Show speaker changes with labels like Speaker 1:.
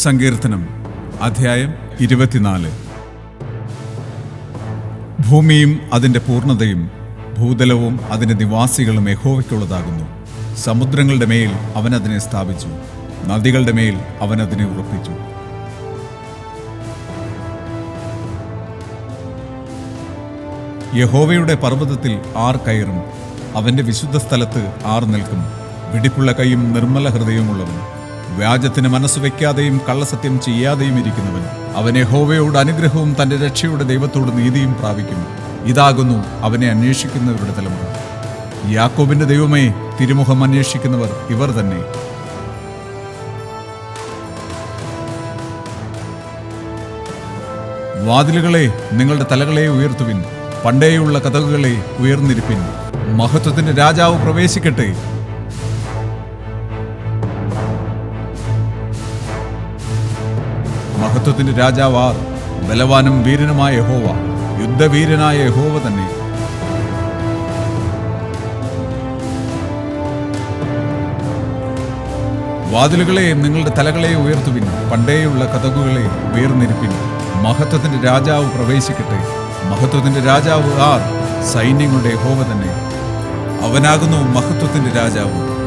Speaker 1: സങ്കീർത്തനം അധ്യായം ഇരുപത്തിനാല്. ഭൂമിയും അതിന്റെ പൂർണതയും ഭൂതലവും അതിന്റെ നിവാസികളും യഹോവയ്ക്കുള്ളതാകുന്നു. സമുദ്രങ്ങളുടെ മേൽ അവൻ അതിനെ സ്ഥാപിച്ചു. നദികളുടെ മേൽ അവൻ അതിനെ ഉറപ്പിച്ചു. യഹോവയുടെ പർവതത്തിൽ ആർ കയറും. അവന്റെ വിശുദ്ധ സ്ഥലത്ത് ആർ നിൽക്കും. വെടിപ്പുള്ള കൈയും നിർമ്മല ഹൃദയവുമുള്ളവൻ. വ്യാജത്തിന് മനസ്സ് വയ്ക്കാതെയും കള്ളസത്യം ചെയ്യാതെയും ഇരിക്കുന്നവൻ. അവനെ ഹോവയോട് അനുഗ്രഹവും തന്റെ രക്ഷയുടെ ദൈവത്തോട് നീതിയും പ്രാപിക്കും. ഇതാകുന്നു അവനെ അന്വേഷിക്കുന്നവരുടെ തലമുറ. യാക്കോബിന്റെ ദൈവമേ തിരുമുഖം അന്വേഷിക്കുന്നവർ ഇവർ തന്നെ. വാതിലുകളെ നിങ്ങളുടെ തലകളെ ഉയർത്തുവിൻ. പണ്ടേയുള്ള കഥകളെ ഉയർന്നിരിപ്പിൻ. മഹത്വത്തിന്റെ രാജാവ് പ്രവേശിക്കട്ടെ. മഹത്വത്തിന്റെ രാജാവാർ ബലവാനും വീരനുമായ യഹോവ യുദ്ധവീരനായ യഹോവ തന്നെ. വാതിലുകളെ നിങ്ങളുടെ തലകളെ ഉയർത്തുവിൻ പണ്ടേയുള്ള കഥകുകളെ ഉയർന്നിരിപ്പിൻ. മഹത്വത്തിന്റെ രാജാവ് പ്രവേശിക്കട്ടെ. മഹത്വത്തിന്റെ രാജാവ് ആർ സൈന്യങ്ങളുടെ ഹോവ തന്നെ. അവനാകുന്നു മഹത്വത്തിന്റെ രാജാവ്.